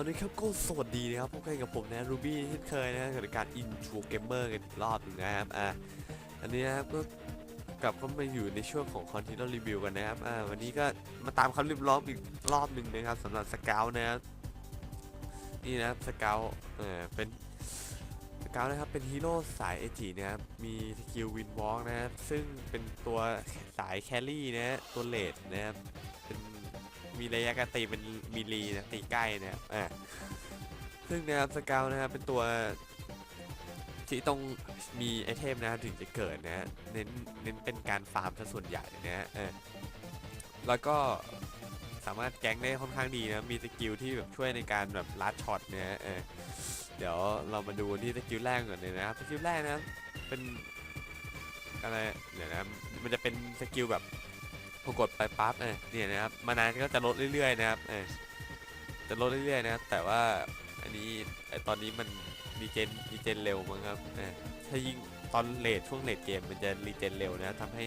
เอาเลยครับก็สวัสดีนะครับพบกันกับผมนะรูบี้เช่นเคยนะกับรายการ Intro Gamer กันอีกรอบหนึ่งนะครับอ่าอันนี้นะครับก็กลับเข้ามาอยู่ในช่วงของคอนเทนต์รีวิวกันนะครับอ่าวันนี้ก็มาตามคำรีบร้องอีกรอบหนึ่งนะครับสำหรับสเกลนะครับนี่นะครับสเกลเออเป็นสเกลนะครับเป็นฮีโร่สายเอจินะครับมีสกิลวินวอล์กนะครับซึ่งเป็นตัวสายแครี่นะฮะตัวเลดนะครับ มีระยะการตีเป็นมิลีนะตีใกล้นะครับอ่าซึ่งนะครับสเกลนะครับเป็นตัวที่ต้องมีไอเทมนะถึงจะเกิดนะเน้นเน้นเป็นการฟาร์มซะส่วนใหญ่นะฮะเออแล้วก็สามารถแก๊งได้ค่อนข้างดีนะ มีสกิลที่แบบช่วยในการแบบลัดช็อตเนะฮะเออเดี๋ยวเรามาดูที่สกิลแรกก่อนเลยนะครับสกิลแรกนะเป็นอะไรเดี๋ยวนะมันจะเป็นสกิลแบบ กดไปปั๊บเออเนี่ยนะครับมานานก็จะลดเรื่อยๆนะครับเออจะลดเรื่อยๆนะครับแต่ว่าอันนี้ไอตอนนี้มันรีเจนรีเจนเร็วมั้งครับเออถ้ายิ่งตอนเลทช่วงเลทเกมมันจะรีเจนเร็วนะทำให้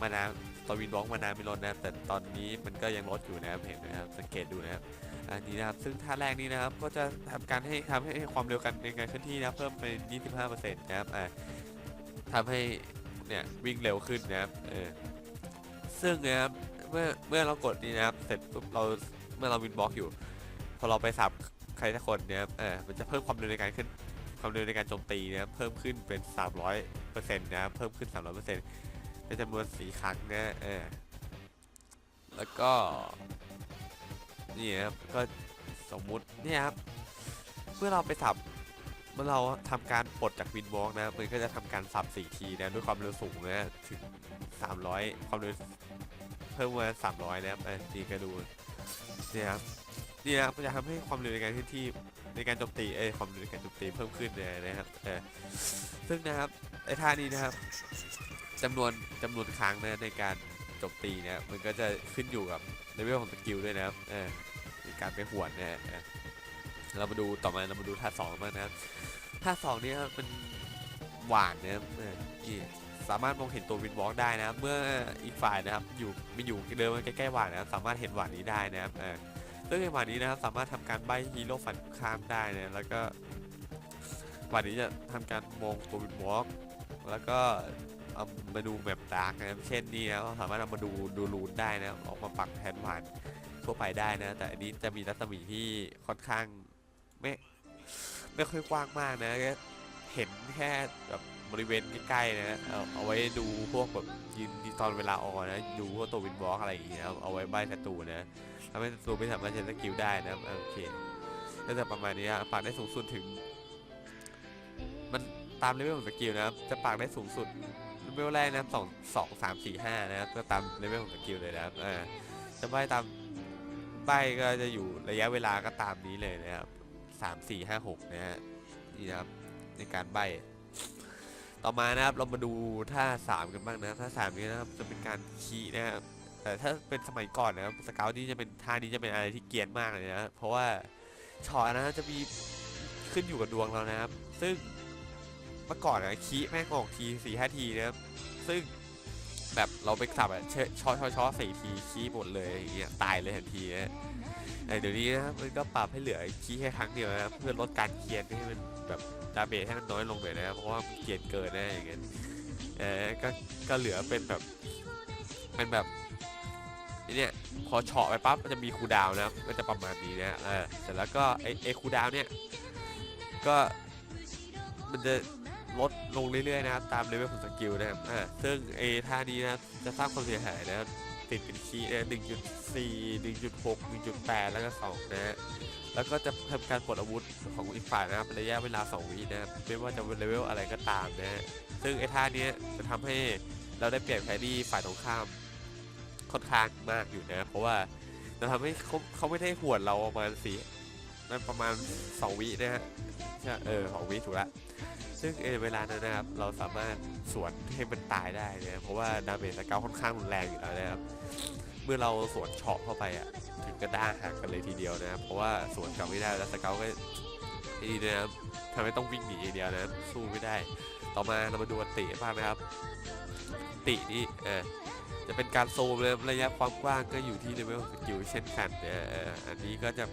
มานาตอนวินบล็อกมานาไม่ลดนะครับแต่ตอนนี้มันก็ยังลดอยู่นะครับเห็นไหมครับสังเกตดูนะครับอันนี้นะครับซึ่งท่าแรกนี้นะครับก็จะทำการให้ทำให้ความเร็วกันในการเคลื่อนที่นะเพิ่มเป็น25%นะครับอ่าทำให้เนี่ยวิ่งเร็วขึ้นนะครับเออ ซึ่งนะครับเมื่อเมื่อเรากดนี้นะครับเสร็จปุ๊บเราเมื่อเราวินบล็อกอยู่ พอเราไปสับใครสักคนเนี่ยเออมันจะเพิ่มความเร็วในการขึ้นความเร็วในการโจมตีนะครับเพิ่มขึ้นเป็น 300เปอร์เซ็นต์นะครับเพิ่มขึ้น 300เปอร์เซ็นต์เป็นจำนวนสี่ครั้งนะเออแล้วก็นี่นะครับก็สมมุติเนี่ยครับเมื่อเราไปสับเมื่อเราทำการปลดจากวินบล็อกนะมันก็จะทำการสับสี่ทีนะด้วยความเร็วสูงนะถึง 300 ความเร็ว เพิ่มมา300นะครับอะนี่ก็ดูเนี่ยครับนี่นะครับจะทำให้ความเร็วในการเคลื่อนที่ในการโจมตีเอ้ความเร็วในการโจมตีเพิ่มขึ้นเลยนะครับเออซึ่งนะครับไอ้ท่านี้นะครับจำนวนจำนวนครั้งนะในการโจมตีเนี่ยมันก็จะขึ้นอยู่กับเลเวลของสกิลด้วยนะครับเออในการไปหวนนะฮะเออเรามาดูต่อมาเรามาดูท่าสองบ้างนะครับท่าสองเนี่ยครับมันหวานนะครับเออนี่ สามารถมองเห็นตัววินวอล์กได้นะครับเมื่ออีกฝ่ายนะครับอยู่มีอยู่เดินมาใกล้ๆหวานนะครับสามารถเห็นหวานนี้ได้นะครับเออซึ่งในหวานนี้นะครับสามารถทำการใบฮีโร่ฝันข้ามได้นะแล้วก็หวานนี้จะทำการมองตัววินวอล์กแล้วก็เอามาดูแมปดาร์กนะเช่นนี้นะสามารถเอามาดูดูรูนได้นะออกมาปักแทนหวานทั่วไปได้นะ แต่อันนี้จะมีรัศมีที่ค่อนข้างไม่ไม่ค่อยกว้างมากนะเห็นแค่แบบ บริเวณใกล้ๆนะเอาเอาไว้ดูพวกแบบยืนตอนเวลาออกนะดูพวกตัววินบล็อกอะไรอย่างเงี้ยเอาไว้ใบศัตรูนะทำให้ศัตรูไม่สามารถใช้สกิลได้นะครับโอเคก็จะประมาณนี้ครับปากได้สูงสุดถึง มันตามเลเวลของสกิลนะครับจะปากได้สูงสุดเลเวลแรกนะครับสองสองสามสี่ห้านะครับก็ตามเลเวลของสกิลเลยนะครับอ่าจะใบตามใบก็จะอยู่ระยะเวลาก็ตามนี้เลยนะครับสามสี่ห้าหกนะฮะนี่นะครับในการใบ ต่อมานะครับเรามาดูท่าสามกันบ้างนะท่าสามนี้นะครับจะเป็นการคีย์นะครับแต่ถ้าเป็นสมัยก่อนนะครับสเกลนี่จะเป็นท่านี้จะเป็นอะไรที่เกียนมากเลยนะเพราะว่าช็อตนะจะมีขึ้นอยู่กับดวงเรานะครับ ซึ่งเมื่อก่อนนะคีย์แม่งออกทีสี่ห้าทีนะครับซึ่งแบบเราไปสับอะช็อตช็อตช็อตสี่ทีคีย์หมดเลยอย่างเงี้ยตายเลยทันทีนะ แต่เดี๋ยวนี้นะครับมันก็ปรับให้เหลือคีย์แค่ครั้งเดียวนะครับเพื่อลดการเคียนให้มันแบบดาเมจให้มันน้อยลงหน่อยนะครับเพราะว่ามันเกลียนเกินนะอย่างเงี้ยเออก็ก็เหลือเป็นแบบเป็นแบบเนี่ยพอเฉาะไปปั๊บมันจะมีคูดาวนะครับก็จะประมาณนี้นะเออเสร็จแล้วก็ไอไอคูดาวเนี่ยก็มันจะลดลงเรื่อยๆนะครับตามเลเวลของสกิลนะครับอ่าซึ่งไอท่านี้นะจะสร้างความเสียหายนะครับ ติดเป็นคีย์หนึ่งจุดสี่หนึ่งจุดหกหนึ่งจุดแปดแล้วก็สองนะฮะแล้วก็จะทำการปลดอาวุธของอีกฝ่ายนะครับระยะเวลา 2 วินะครับไม่ว่าจะเป็นเลเวลอะไรก็ตามนะฮะซึ่งไอ้ท่านี้จะทำให้เราได้เปรียบแครี่ฝ่ายตรงข้ามค่อนข้างมากอยู่นะ เพราะว่าจะทำให้เขาเขาไม่ได้หวดเราประมาณสี่นั่นประมาณ 2 วินะฮะใช่เออสองวิถูกละ ซึ่งเออเวลานั้นนะครับเราสามารถสวนให้มันตายได้นะเพราะว่าดาเมจสเกลค่อนข้างรุนแรงอยู่แล้วนะครับ เมื่อเราสวนเฉาะเข้าไปอะถึงกระด้างหักกันเลยทีเดียวนะครับ เพราะว่าสวนกลับไม่ได้แล้วสเกลก็นี่นะครับทำให้ต้องวิ่งหนีอย่างเดียวนะสู้ไม่ได้ ต่อมาเรามาดูอันติบ้างนะครับ ตินี่เออจะเป็นการซูมเลยระยะความกว้างก็อยู่ที่เลเวลสกิลเช่นกันเนี่ยเอออันนี้ก็จะ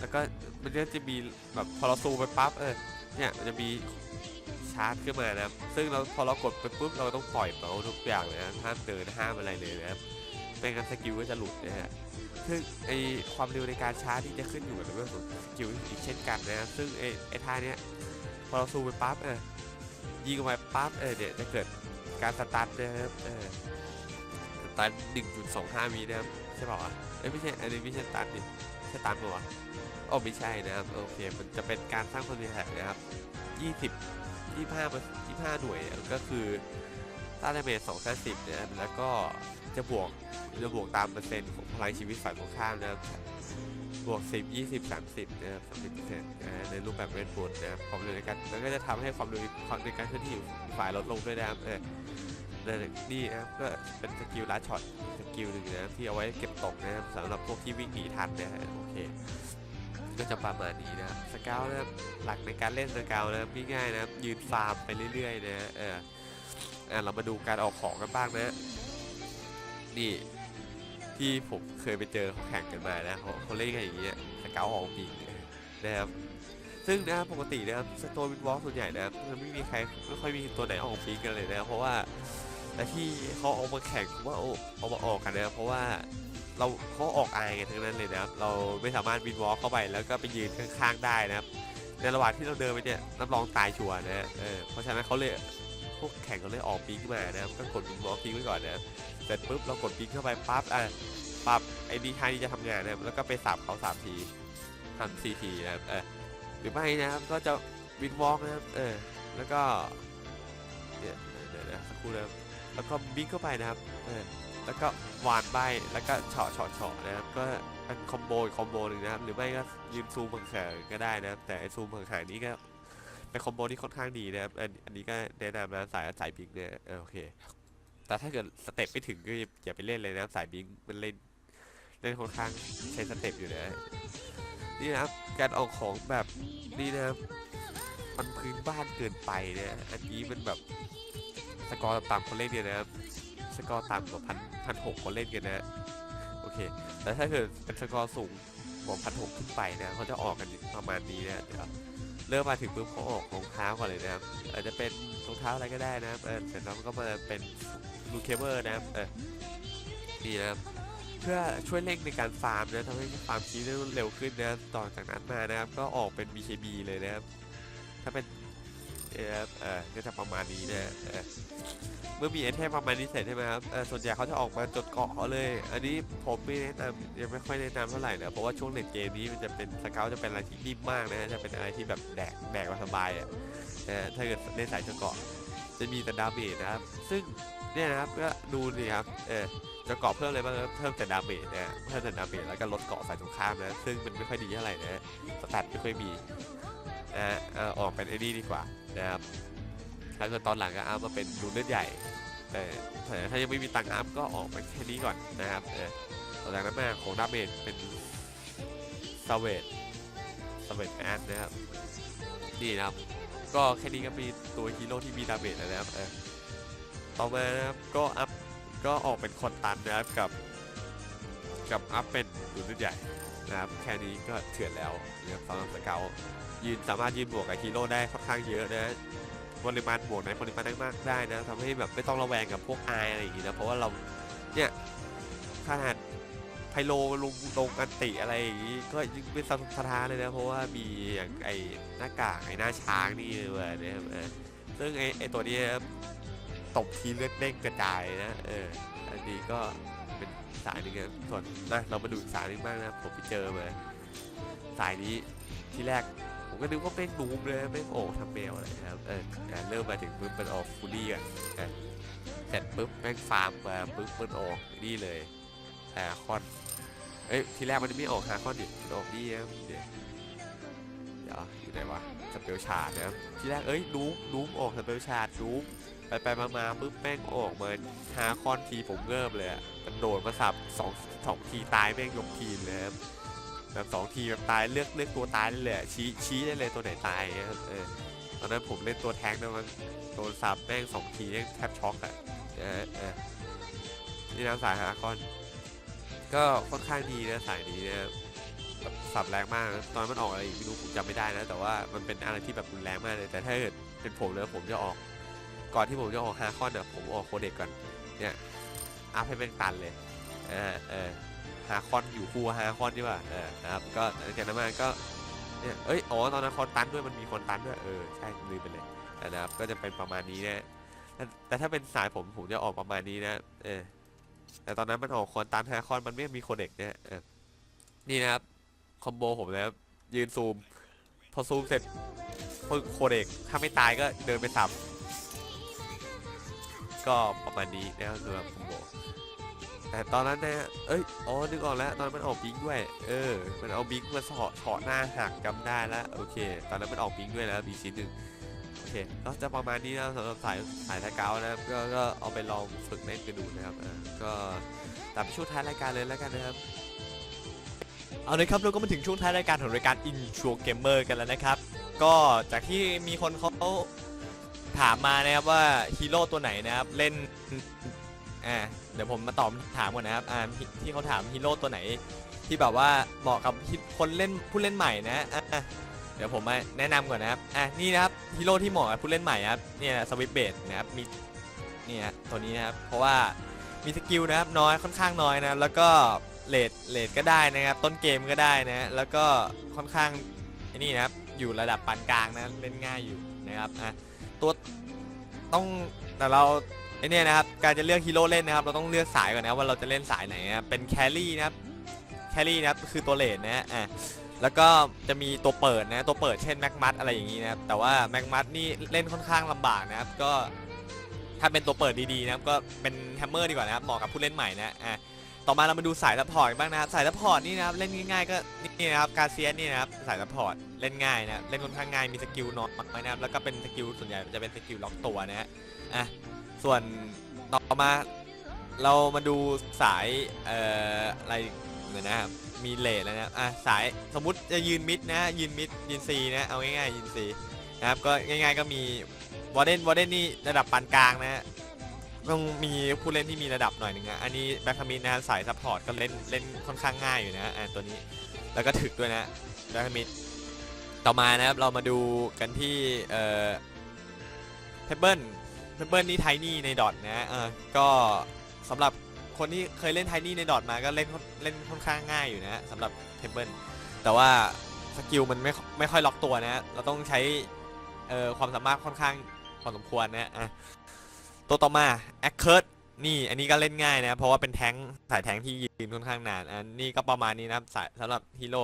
แล้วก็มันก็จะมีแบบพอเราซูมไปปั๊บเออเนี่ยมันจะมี ชาร์จขึ้นมานะครับ ซึ่งเราพอเรากดไปปุ๊บเราต้องปล่อยเมาส์ทุกอย่างเลยนะห้ามเดินห้ามอะไรเลยนะครับไม่งั้นสกิลก็จะหลุดนะฮะซึ่งไอความเร็วในการชาร์จที่จะขึ้นอยู่กับเลเวลของสกิลอีกเช่นกันนะครับซึ่งไอไอท่าเนี้ยพอเราซูมไปปั๊บเออยิงออกไปปั๊บเออเนี่ยจะเกิดการสตาร์ทนะครับเออสตัน1.25วินะครับใช่เปล่าวะเอ้ยไม่ใช่อันนี้ไม่ใช่สตันดิใช่สตันปะวะโอ้ไม่ใช่นะครับโอเคมันจะเป็นการสร้างพลังแถนะครับ 20 25เปอร์25 หน่วยก็คือต้านดาเมจ250นะครับแล้วก็จะบวกจะบวกตามเปอร์เซ็นต์ของพลังชีวิตฝ่ายตรงข้ามนะครับบวก 10 20 30 นะครับ 30เปอร์เซ็นต์ในรูปแบบเรดบูดนะครับความเร็วในการแล้วก็จะทำให้ความเร็วความในการเคลื่อนที่ฝ่ายลดลงด้วยนะครับเออนั่นแหละนี่นะครับก็เป็นสกิลลัดช็อตสกิลหนึ่งนะครับที่เอาไว้เก็บตกนะครับสำหรับพวกที่วิ่งหนีทันนะฮะโอเค ก็จะประมาณนี้นะสเกลนะหลักในการเล่นสเกลนะครับง่ายๆนะยืนฟาร์มไปเรื่อยๆนะเอออะเรามาดูการออกของกันบ้างนะนี่ที่ผมเคยไปเจอเขาแข่งกันมานะเขาเขาเล่นกันอย่างเงี้ยสเกลของปีนะครับซึ่งนะปกตินะครับสโตวินวอล์กส่วนใหญ่นะมันไม่มีใครไม่ค่อยมีตัวไหนออกปีกกันเลยนะเพราะว่าแต่ที่เขาเอามาแข่งว่าเอาเอามาออกกันนะเพราะว่า เราเขาออกอายกันทั้งนั้นเลยนะครับ เราไม่สามารถวินวอล์กเข้าไปแล้วก็ไปยืนข้างๆได้นะครับ ในระหว่างที่เราเดินไปเนี่ยรับรองตายชัวร์นะฮะเออเพราะฉะนั้นเขาเลยพวกแข่งเขาเลยออกปีกมานะครับก็กดวินวอล์กทิ้งไว้ก่อนนะครับเสร็จปุ๊บเรากดปีกเข้าไปปั๊บอะปั๊บไอ้ดีท่านี้จะทำงานนะครับแล้วก็ไปสับเขาสามทีทำสี่ทีนะครับเออหรือไม่นะครับก็จะวินวอล์กนะครับเออแล้วก็เนี่ยเดี๋ยวนะสักครู่นะครับแล้วก็บิ๊กเข้าไปนะครับเออ แล้วก็หวานใบแล้วก็เฉาะเฉาะเฉาะนะครับก็เป็นคอมโบคอมโบหนึ่งนะครับหรือไม่ก็ยืนซูมห่างก็ได้นะครับแต่ซูมห่างนี้ก็เป็นคอมโบที่ค่อนข้างดีนะครับอันอันนี้ก็แนะนำนะสายสายบิ๊กเนี่ยโอเค แต่ถ้าเกิดสเต็ปไม่ถึงก็อย่าไปเล่นเลยนะสายบิ๊กมันเล่นเล่นค่อนข้างใช้สเต็ปอยู่นะนี่นะครับการออกของแบบนี้นะครับมันพื้นบ้านเกินไปนะอันนี้มันแบบสกอร์ต่ำๆคนเล่นเนี่ยนะครับ สกอร์ต่ำกว่าพันพันหกคนเล่นกันนะโอเค แต่ถ้าเกิดเป็นสกอร์สูงกว่าพันหกขึ้นไปนะเขาจะออกกันประมาณนี้นะเดี๋ยวเริ่มมาถึงปุ๊บเขาออกรองเท้าก่อนเลยนะครับอาจจะเป็นรองเท้าอะไรก็ได้นะครับเออเสร็จแล้วมันก็มาเป็นลูเคเบอร์นะครับเออนี่นะครับเพื่อช่วยเร่งในการฟาร์มนะทำให้ฟาร์มคีได้เร็วขึ้นนะต่อจากนั้นมานะครับ ก็ออกเป็น BKB เลยนะครับ ถ้าเป็น เออเออก็จะประมาณนี้นะเออเมื่อมีไอเทมประมาณนี้เสร็จใช่ไหมครับส่วนใหญ่เขาจะออกมาจดเกาะเขาเลย อันนี้ผมไม่แนะนำยังไม่ค่อยแนะนำเท่าไหร่นะเพราะว่าช่วงเล่นเกมนี้มันจะเป็นสเกลจะเป็นอะไรที่นิ่มมากนะจะเป็นอะไรที่แบบแดกแดกมาสบายอะนะถ้าเกิดเล่นสายจดเกาะจะมีแต่ดาเมจนะครับ ซึ่งเนี่ยนะครับก็ดูนี่ครับเออจะเกาะเพิ่มเลยบ้างเพิ่มแต่ดาเมจนะเพิ่มแต่ดาเมจแล้วก็ลดเกาะฝ่ายตรงข้ามนะซึ่งมันไม่ค่อยดีเท่าไหร่นะสแตทไม่ค่อยมี นะฮะอ่อออกเป็นไอ้นี่ดีกว่านะครับแล้วก็ตอนหลังก็อัพมาเป็นดูเลือดใหญ่ แต่ถ้ายังไม่มีตังค์อัพก็ออกไปแค่นี้ก่อนนะครับเออต่อจากนั้นมาของดาเมจเป็นซาเวตซาเวตแอนนะครับนี่นะครับ ก็แค่นี้ก็มีตัวฮีโร่ที่มีดาเมจแล้วนะครับเออต่อมานะครับก็อัพก็ออกเป็นคอนตันนะครับกับกับอัพเป็นดูเลือดใหญ่ นะครับ แค่นี้ก็เถื่อนแล้วนะครับสำหรับสเกลยืนสามารถยืนบวกกับฮีโร่ได้ค่อนข้างเยอะนะปริมาณบวกในปริมาณมากได้นะทำให้แบบไม่ต้องระแวงกับพวกไออะไรอย่างงี้นะเพราะว่าเราเนี่ยขนาดไพโลลงลงกันติอะไรอย่างงี้ก็ยิ่งเป็นสะสะท้านเลยนะเพราะว่ามีอย่างไอหน้ากากไอหน้าช้างนี่เลยนะครับเออซึ่งไอไอตัวนี้ตบทีเลือดเด้งกระจายนะเอออันนี้ก็ สายหนึ่งนะส่วนนะเรามาดูอีกสายหนึงบ้างนะผมไปเจอมาสายนี้ที่แรกผมก็นึกว่าเป็นนูมเลยแม่โอ้ทำแมวอะไรนะครับเออเริ่มมาถึงปุ๊บมันออกฟูลี่อะอะเสร็จปุ๊บแม่งฟาร์มมาปุ๊บมันออกนี่เลยฮาคอนเอ้ยทีแรกมันไม่ออกฮาคอนดิมันออกนี่นะเดี๋ยวเดี๋ยวอยู่ไหนวะ สเปลชาร์ดนะครับทีแรกเอ้ยนูมนูมออกสเปลชาร์ดนูมไปไปมามาปุ๊บแม่งออกมาฮาคอนทีผมเงิบเลยอะมันโดดมาสับสองสองทีตายแม่งยกทีมเลยครับแบบสองทีแบบตายเลือกเลือกตัวตายได้เลยอะชี้ชี้ได้เลยตัวไหนตายครับเออตอนนั้นผมเล่นตัวแทงนะมันโดนสับแม่งสองทีแม่งแทบช็อกอะเออเออนี่นะสายฮาคอนก็ค่อนข้างดีนะสายนี้นะ แบบสับแรงมากนะตอนมันออกอะไรอีกไม่รู้ผมจำไม่ได้นะ แต่ว่ามันเป็นอะไรที่แบบรุนแรงมากเลย แต่ถ้าเกิดเป็นผมเลยผมจะออก ก่อนที่ผมจะออกฮาร์คอนเนี่ยผมออกโคเด็กก่อนเนี่ยอัพให้เป็นตันเลยเออเออฮาร์คอนอยู่คู่ฮาร์คอนดีกว่าเออครับก็หลังจากนั้นมาก็เนี่ยเอ้ยอ๋อตอนนั้นคอนตันด้วยมันมีคอนตันด้วยเออใช่ลืมไปเลยนะครับก็จะเป็นประมาณนี้นะแต่แต่ถ้าเป็นสายผมผมจะออกประมาณนี้นะเออแต่ตอนนั้นมันออกคอนตันแฮคอนมันไม่มีโคเด็กเนี่ยเออนี่นะครับ คอมโบผมนะครับยืนซูม พอซูมเสร็จปึ๊กโคเด็กถ้าไม่ตายก็เดินไปสับก็ประมาณนี้นะครับสำหรับคอมโบแต่ตอนนั้นนะเอ้ย อ๋อ นึกออกแล้ว ตอนนั้นมันออกบิงด้วย เออ มันเอาบิงมาเฉาะเฉาะหน้าหักจำได้แล้ว โอเค ตอนนั้นมันออกบิงด้วยแล้วบีชิ้นหนึ่งโอเค ก็จะประมาณนี้นะสำหรับสายสายทาเกานะครับก็ก็เอาไปลองฝึกเล่นกันดูนะครับอ่าก็ตามช่วงท้ายรายการเลยแล้วกันนะครับ เอาเลยครับเราก็มาถึงช่วงท้ายรายการของรายการ Intro Gamer กันแล้วนะครับ ก็จากที่มีคนเขาถามมานะครับว่าฮีโร่ตัวไหนนะครับเล่นอ่าเดี๋ยวผมมาตอบถามก่อนนะครับอ่าที่เขาถามฮีโร่ตัวไหน ที่แบบว่าเหมาะกับคนเล่นผู้เล่นใหม่นะอะเดี๋ยวผมมาแนะนำก่อนนะครับอะนี่นะครับฮีโร่ที่เหมาะกับผู้เล่นใหม่ครับเนี่ยสวิตเบดนะครับมีเนี่ยตัวนี้นะครับเพราะว่ามีสกิลนะครับน้อยค่อนข้างน้อยนะแล้วก็ เลดเลดก็ได้นะครับ ต้นเกมก็ได้นะ แล้วก็ค่อนข้างไอ้นี่นะครับ อยู่ระดับปานกลางนะ เล่นง่ายอยู่นะครับอะตัวต้องแต่เราไอ้เนี่ยนะครับ การจะเลือกฮีโร่เล่นนะครับ เราต้องเลือกสายก่อนนะว่าเราจะเล่นสายไหนนะเป็นแครี่นะครับ แครี่นะครับคือตัวเลดนะฮะอะแล้วก็จะมีตัวเปิดนะตัวเปิดเช่นแม็กมัดอะไรอย่างนี้นะครับ แต่ว่าแม็กมัดนี่เล่นค่อนข้างลำบากนะครับ ก็ถ้าเป็นตัวเปิดดีๆนะครับ ก็เป็นแฮมเมอร์ดีกว่านะครับเหมาะกับผู้เล่นใหม่นะอะ ต่อมาเรามาดูสายซัพพอร์ตบ้างนะครับ สายซัพพอร์ตนี่นะครับเล่นง่ายๆก็นี่นะครับการเซียนนี่นะครับสายซัพพอร์ตเล่นง่ายนะเล่นค่อนข้างง่ายมีสกิลน้อยนะครับแล้วก็เป็นสกิลส่วนใหญ่จะเป็นสกิลล็อกตัวนะฮะอะส่วนต่อมาเรามาดูสายเอ่ออะไรเหมือนนะครับมีเลทแล้วนะครับอะสายสมมติจะยืนมิดนะยืนมิดยืนซีนะเอาง่ายๆยืนซีนะครับก็ง่าย ๆก็มีวอร์เดนวอร์เดนนี่ระดับปานกลางนะฮะ ต้องมีผู้เล่นที่มีระดับหน่อยหนึ่งอะอันนี้แบ็คคามินนะสายซัพพอร์ตก็เล่นเล่นค่อนข้างง่ายอยู่นะอ่าตัวนี้แล้วก็ถึกด้วยนะแบ็คคามินต่อมานะครับเรามาดูกันที่เอ่อเพเบิลเพเบิลนี่ไทนี่ในดอทนะเออก็สำหรับคนที่เคยเล่นไทนี่ในดอทมาก็เล่นเล่นค่อนข้างง่ายอยู่นะสำหรับเพเบิลแต่ว่าสกิลมันไม่ไม่ค่อยล็อกตัวนะเราต้องใช้เอ่อความสามารถค่อนข้างพอสมควรนะอะ ตัวต่อมาแอคเคิร์ดนี่อันนี้ก็เล่นง่ายนะ เพราะว่าเป็นแทงสายแทงที่ยืนค่อนข้างนาน อันนี้ก็ประมาณนี้นะครับสายสำหรับฮีโร่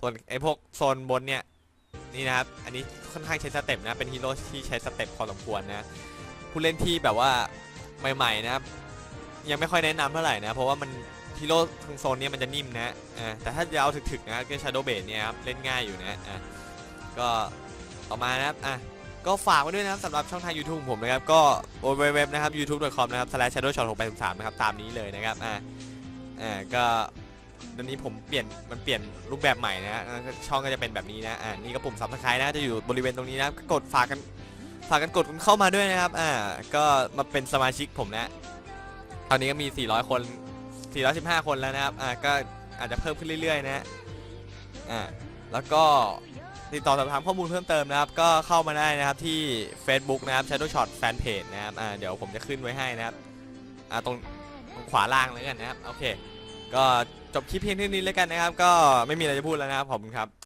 ส่วนไอพวกโซนบนเนี่ยนี่นะครับ อันนี้ค่อนข้างใช้สเต็ปนะ เป็นฮีโร่ที่ใช้สเต็ปพอสมควรนะ ผู้เล่นที่แบบว่าใหม่ ๆ นะครับ ยังไม่ค่อยแนะนำเท่าไหร่นะ เพราะว่ามันฮีโร่ทางโซนเนี้มันจะนิ่มนะอ่าแต่ถ้าจะเอาถึกๆนะก็ชาโดเบดเนี่ยครับเล่นง่ายอยู่นะอะก็ต่อมานะครับอะ ก็ฝากไว้ด้วยนะครับสำหรับช่องทาง YouTube ของผมนะครับ ก็ www นะครับ youtube.com นะครับ slash shadowshot 6 8 3นะครับ ตามนี้เลยนะครับ อ่า อ่า ก็ตอนนี้ผมเปลี่ยน มันเปลี่ยนรูปแบบใหม่นะฮะช่องก็จะเป็นแบบนี้นะ อ่า นี่ก็ปุ่ม subscribe นะ จะอยู่บริเวณตรงนี้นะก็กดฝากกัน ฝากกันกดเข้ามาด้วยนะครับ อ่า ก็มาเป็นสมาชิกผมนะ ตอนนี้ก็มี 400 คน 415 คนแล้วนะครับ อ่า ก็อาจจะเพิ่มขึ้นเรื่อยๆ นะอ่า แล้วก็ ติดต่อสอบถามข้อมูลเพิ่มเติมนะครับ ก็เข้ามาได้นะครับที่ Facebook นะครับ Shadow Shot Fanpage นะครับอ่าเดี๋ยวผมจะขึ้นไว้ให้นะครับอ่าตรงตรงขวาล่างเลยกันนะครับ โอเค ก็จบคลิปเพียงเท่านี้แล้วกันนะครับ ก็ไม่มีอะไรจะพูดแล้วนะครับ ขอบคุณครับ